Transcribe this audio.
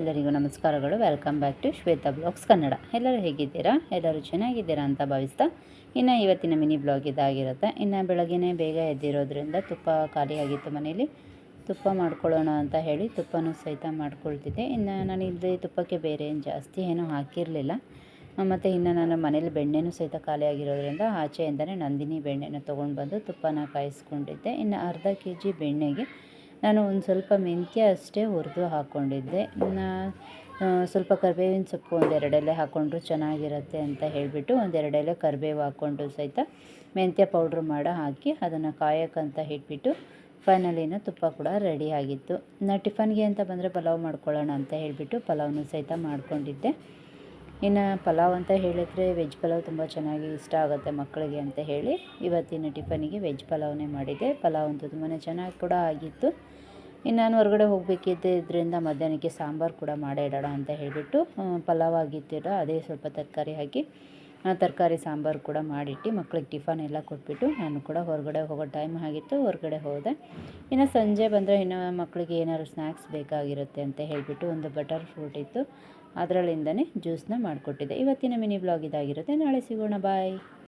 ನಮಸ್ಕಾರಗಳು. Welcome back to Shweta blogs Kannada. ಎಲ್ಲರೂ ಹೇಗಿದ್ದೀರಾ? ಎಲ್ಲರೂ ಚೆನ್ನಾಗಿದ್ದೀರಾ ಅಂತ ಭಾವಿಸ್ತಾ ಇನ್ನು ಇವತ್ತಿನ ಮಿನಿ ಬ್ಲಾಗ್ ಇದಾಗಿರುತ್ತೆ. ಇನ್ನು ಬೆಳಗ್ಗೆ ಬೇಗ ಎದ್ದಿರೋದ್ರಿಂದ ತುಪ್ಪ ಖಾಲಿಯಾಗಿತ್ತು ಮನೇಲಿ. ತುಪ್ಪ ಮಾಡ್ಕೊಳ್ಳೋಣ ಅಂತ ಹೇಳಿ ತುಪ್ಪನೂ ಸಹಿತ ಮಾಡ್ಕೊಳ್ತಿದ್ದೆ. ಇನ್ನು ನಾನು ಇಲ್ಲಿ ತುಪ್ಪಕ್ಕೆ ಬೇರೆ ಏನು ಜಾಸ್ತಿ ಏನೂ ಹಾಕಿರಲಿಲ್ಲ. ಮತ್ತು ಇನ್ನು ನಾನು ಮನೇಲಿ ಬೆಣ್ಣೆನೂ ಸಹಿತ ಖಾಲಿಯಾಗಿರೋದ್ರಿಂದ ಆಚೆಯಿಂದನೇ ನಂದಿನಿ ಬೆಣ್ಣೆನ ತೊಗೊಂಡು ಬಂದು ತುಪ್ಪನ ಕಾಯಿಸ್ಕೊಂಡಿದ್ದೆ. ಇನ್ನು ಅರ್ಧ ಕೆ ಜಿ ಬೆಣ್ಣೆಗೆ ನಾನು ಒಂದು ಸ್ವಲ್ಪ ಮೆಂತ್ಯ ಅಷ್ಟೇ ಹುರಿದು ಹಾಕ್ಕೊಂಡಿದ್ದೆ ಸ್ವಲ್ಪ ಕರಿಬೇವಿನ ಸೊಪ್ಪು ಒಂದೆರಡೆಲೆ ಹಾಕ್ಕೊಂಡ್ರು ಚೆನ್ನಾಗಿರುತ್ತೆ ಅಂತ ಹೇಳಿಬಿಟ್ಟು ಒಂದೆರಡೆಲೆ ಕರಿಬೇವು ಹಾಕ್ಕೊಂಡು ಸಹಿತ ಮೆಂತ್ಯ ಪೌಡ್ರ್ ಮಾಡಿ ಹಾಕಿ ಅದನ್ನು ಕಾಯೋಕ್ಕಂತ ಇಟ್ಬಿಟ್ಟು ಫೈನಲಿನ ತುಪ್ಪ ಕೂಡ ರೆಡಿ ಆಗಿತ್ತು. ನಾ ಟಿಫನ್ಗೆ ಅಂತ ಬಂದರೆ ಪಲಾವ್ ಮಾಡ್ಕೊಳ್ಳೋಣ ಅಂತ ಹೇಳಿಬಿಟ್ಟು ಪಲಾವ್ನು ಸಹಿತ ಮಾಡ್ಕೊಂಡಿದ್ದೆ. ಇನ್ನು ಪಲಾವ್ ಅಂತ ಹೇಳಿದರೆ ವೆಜ್ ಪಲಾವ್ ತುಂಬ ಚೆನ್ನಾಗಿ ಇಷ್ಟ ಆಗುತ್ತೆ ಮಕ್ಕಳಿಗೆ ಅಂತ ಹೇಳಿ ಇವತ್ತಿನ ಟಿಫನಿಗೆ ವೆಜ್ ಪಲಾವ್ನೇ ಮಾಡಿದ್ದೆ. ಪಲಾವ್ ಅಂತೂ ತುಂಬಾ ಚೆನ್ನಾಗಿ ಕೂಡ ಆಗಿತ್ತು. ಇನ್ನು ನಾನು ಹೊರಗಡೆ ಹೋಗಬೇಕಿದ್ದರಿಂದ ಮಧ್ಯಾಹ್ನಕ್ಕೆ ಸಾಂಬಾರು ಕೂಡ ಮಾಡೇ ಅಂತ ಹೇಳಿಬಿಟ್ಟು ಪಲಾವ್ ಆಗಿತ್ತಿರ ಅದೇ ಸ್ವಲ್ಪ ತರಕಾರಿ ಹಾಕಿ ತರಕಾರಿ ಸಾಂಬಾರು ಕೂಡ ಮಾಡಿಟ್ಟು ಮಕ್ಳಿಗೆ ಟಿಫನ್ ಎಲ್ಲ ಕೊಟ್ಬಿಟ್ಟು ನಾನು ಕೂಡ ಹೊರಗಡೆ ಹೋಗೋ ಟೈಮ್ ಆಗಿತ್ತು, ಹೊರಗಡೆ ಹೋದೆ. ಇನ್ನು ಸಂಜೆ ಬಂದರೆ ಇನ್ನು ಮಕ್ಕಳಿಗೆ ಏನಾದ್ರು ಸ್ನ್ಯಾಕ್ಸ್ ಬೇಕಾಗಿರುತ್ತೆ ಅಂತ ಹೇಳಿಬಿಟ್ಟು ಒಂದು ಬಟರ್ ಫ್ರೂಟ್ ಇತ್ತು, ಅದರಲ್ಲಿಂದನೇ ಜ್ಯೂಸನ್ನ ಮಾಡಿಕೊಟ್ಟಿದ್ದೆ. ಇವತ್ತಿನ ಮಿನಿ ಬ್ಲಾಗ್ ಇದಾಗಿರುತ್ತೆ. ನಾಳೆ ಸಿಗೋಣ, ಬಾಯ್.